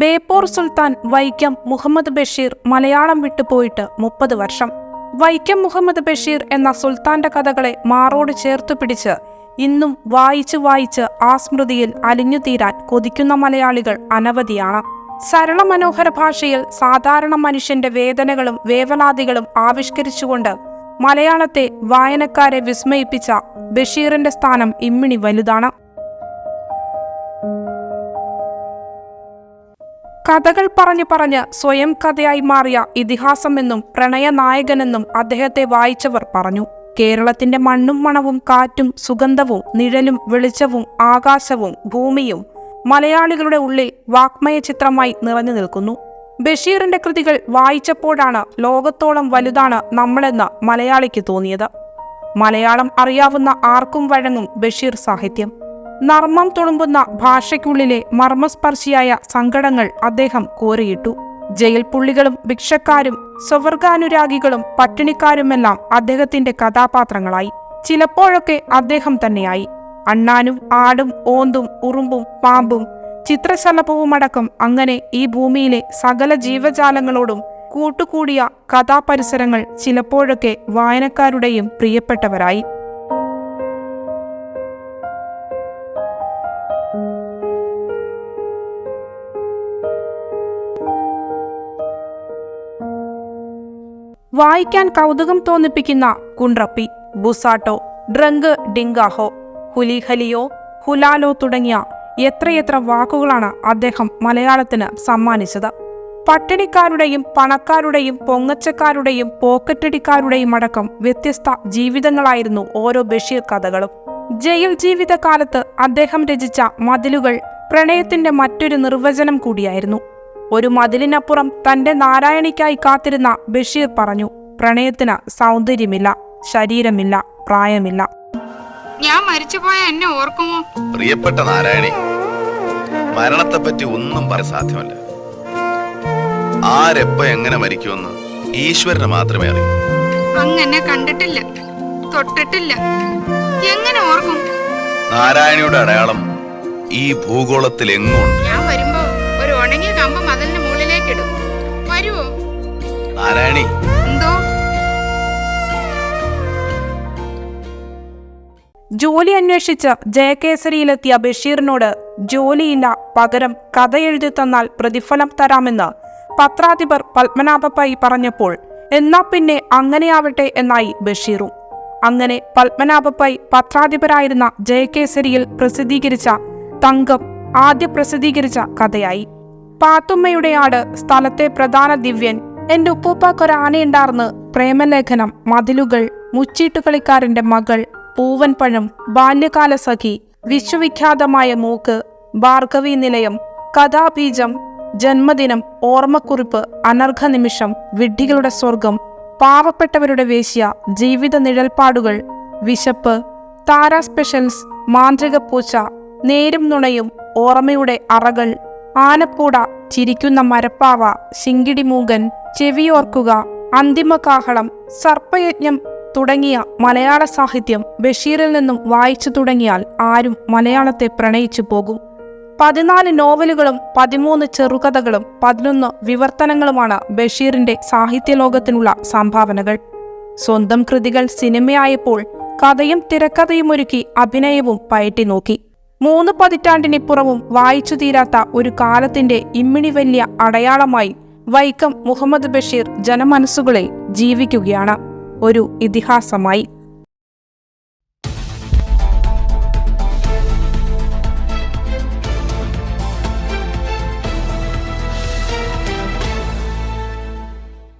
ബേപ്പൂർ സുൽത്താൻ വൈക്കം മുഹമ്മദ് ബഷീർ മലയാളം വിട്ടുപോയിട്ട് മുപ്പത് വർഷം. വൈക്കം മുഹമ്മദ് ബഷീർ എന്ന സുൽത്താന്റെ കഥകളെ മാറോട് ചേർത്തു പിടിച്ച് ഇന്നും വായിച്ചു വായിച്ച് ആ സ്മൃതിയിൽ അലിഞ്ഞു തീരാൻ കൊതിക്കുന്ന മലയാളികൾ അനവധിയാണ്. സരള മനോഹര ഭാഷയിൽ സാധാരണ മനുഷ്യന്റെ വേദനകളും വേവലാതികളും ആവിഷ്കരിച്ചുകൊണ്ട് മലയാളത്തെ വായനക്കാരെ വിസ്മയിപ്പിച്ച ബഷീറിന്റെ സ്ഥാനം ഇമ്മിണി വലുതാണ്. കഥകൾ പറഞ്ഞു പറഞ്ഞ് സ്വയം കഥയായി മാറിയ ഇതിഹാസമെന്നും പ്രണയനായകനെന്നും അദ്ദേഹത്തെ വായിച്ചവർ പറഞ്ഞു. കേരളത്തിന്റെ മണ്ണും മണവും കാറ്റും സുഗന്ധവും നിഴലും വെളിച്ചവും ആകാശവും ഭൂമിയും മലയാളികളുടെ ഉള്ളിൽ വാക്മയ ചിത്രമായി നിറഞ്ഞു നിൽക്കുന്നു. ബഷീറിന്റെ കൃതികൾ വായിച്ചപ്പോഴാണ് ലോകത്തോളം വലുതാണ് നമ്മളെന്ന് മലയാളിക്ക് തോന്നിയത്. മലയാളം അറിയാവുന്ന ആർക്കും വഴങ്ങും ബഷീർ സാഹിത്യം. നർമ്മം തുളുമ്പുന്ന ഭാഷയ്ക്കുള്ളിലെ മർമ്മസ്പർശിയായ സങ്കടങ്ങൾ അദ്ദേഹം കോരിയിട്ടു. ജയിൽ പുള്ളികളും ഭിക്ഷക്കാരും സ്വവർഗാനുരാഗികളും പട്ടിണിക്കാരുമെല്ലാം അദ്ദേഹത്തിന്റെ കഥാപാത്രങ്ങളായി. ചിലപ്പോഴൊക്കെ അദ്ദേഹം തന്നെയായി. അണ്ണാനും ആടും ഓന്തും ഉറുമ്പും പാമ്പും ചിത്രശലഭവുമടക്കം അങ്ങനെ ഈ ഭൂമിയിലെ സകല ജീവജാലങ്ങളോടും കൂട്ടുകൂടിയ കഥാപരിസരങ്ങൾ ചിലപ്പോഴൊക്കെ വായനക്കാരുടെയും പ്രിയപ്പെട്ടവരായി. വായിക്കാൻ കൗതുകം തോന്നിപ്പിക്കുന്ന കുണ്ട്രപ്പി ബുസാട്ടോ ഡ്രങ്ക് ഡിങ്കാഹോ ഹുലിഹലിയോ ഹുലാലോ തുടങ്ങിയ എത്രയെത്ര വാക്കുകളാണ് അദ്ദേഹം മലയാളത്തിന് സമ്മാനിച്ചത്. പട്ടിണിക്കാരുടെയും പണക്കാരുടെയും പൊങ്ങച്ചക്കാരുടെയും പോക്കറ്റടിക്കാരുടെയും അടക്കം വ്യത്യസ്ത ജീവിതങ്ങളായിരുന്നു ഓരോ ബഷീർ കഥകളും. ജയിൽ ജീവിതകാലത്ത് അദ്ദേഹം രചിച്ച മതിലുകൾ പ്രണയത്തിന്റെ മറ്റൊരു നിർവചനം കൂടിയായിരുന്നു. ഒരു മതിലിനപ്പുറം തന്റെ നാരായണിക്കായി കാത്തിരുന്ന ബഷീർ പറഞ്ഞു പ്രണയത്തിന് സൗന്ദര്യമില്ല ശരീരമില്ല പ്രായമില്ല. ഞാൻ മരിച്ചുപോയ എന്നെ ഓർക്കുമോ? പ്രിയപ്പെട്ട നാരായണി മരണത്തെപ്പറ്റി ഒന്നും പറയാൻ സാധ്യമല്ല. ആരെപ്പ എങ്ങനെ മരിക്കുമെന്ന് ഈശ്വരന് മാത്രമേ അറിയൂ. അങ്ങനെ കണ്ടിട്ടില്ല തൊട്ടിട്ടില്ല. എങ്ങനെ ഓർക്കും? നാരായണിയുടെ അടയാളം ഈ ഭൂഗോളത്തിൽ എങ്ങുണ്ട് ഉണങ്ങിയ കമ്പ് മതിലിന് മുകളിലേക്ക് ഇടും വരുവോ? നാരായണി. എന്തോ? ജോലി അന്വേഷിച്ച് ജയകേസരിയിലെത്തിയ ബഷീറിനോട് ജോലിയില്ല പകരം കഥ എഴുതി തന്നാൽ പ്രതിഫലം തരാമെന്ന് പത്രാധിപർ പത്മനാഭപ്പായി പറഞ്ഞപ്പോൾ എന്നാ പിന്നെ അങ്ങനെയാവട്ടെ എന്നായി ബഷീറും. അങ്ങനെ പത്മനാഭപ്പായി പത്രാധിപരായിരുന്ന ജയകേസരിയിൽ പ്രസിദ്ധീകരിച്ച തങ്കം ആദ്യ പ്രസിദ്ധീകരിച്ച കഥയായി. പാത്തുമ്മയുടെ ആട് സ്ഥലത്തെ പ്രധാന ദിവ്യൻ. എന്റെ ഉപ്പൂപ്പാക്കൊരാനയുണ്ടാർന്ന് പ്രേമലേഖനം മതിലുകൾ മുച്ചീട്ടുകളിക്കാരന്റെ മകൾ പൂവൻപഴം ബാല്യകാല സഖി വിശ്വവിഖ്യാതമായ മൂക്ക് ഭാർഗവി നിലയം കഥാബീജം ജന്മദിനം ഓർമ്മക്കുറിപ്പ് അനർഘ നിമിഷം വിഡ്ഢികളുടെ സ്വർഗം പാവപ്പെട്ടവരുടെ വേശ്യ ജീവിത നിഴൽപ്പാടുകൾ വിശപ്പ് താര സ്പെഷ്യൽസ് മാന്ത്രിക പൂച്ച നേരും നുണയും ഓർമ്മയുടെ അറകൾ ആനപ്പൂട ചിരിക്കുന്ന മരപ്പാവ ശിങ്കിടിമൂകൻ ചെവിയോർക്കുക അന്തിമകാഹളം സർപ്പയജ്ഞം തുടങ്ങിയ മലയാള സാഹിത്യം ബഷീറിൽ നിന്നും വായിച്ചു തുടങ്ങിയാൽ ആരും മലയാളത്തെ പ്രണയിച്ചു പോകും. പതിനാല് നോവലുകളും പതിമൂന്ന് ചെറുകഥകളും പതിനൊന്ന് വിവർത്തനങ്ങളുമാണ് ബഷീറിന്റെ സാഹിത്യലോകത്തിനുള്ള സംഭാവനകൾ. സ്വന്തം കൃതികൾ സിനിമയായപ്പോൾ കഥയും തിരക്കഥയും ഒരുക്കി അഭിനയവും പയറ്റി നോക്കി. മൂന്ന് പതിറ്റാണ്ടിനിപ്പുറവും വായിച്ചു തീരാത്ത ഒരു കാലത്തിന്റെ ഇമ്മിണി വലിയ അടയാളമായി വൈക്കം മുഹമ്മദ് ബഷീർ ജനമനസ്സുകളിൽ ജീവിക്കുകയാണ്. ഒരു ഇതിഹാസമായി.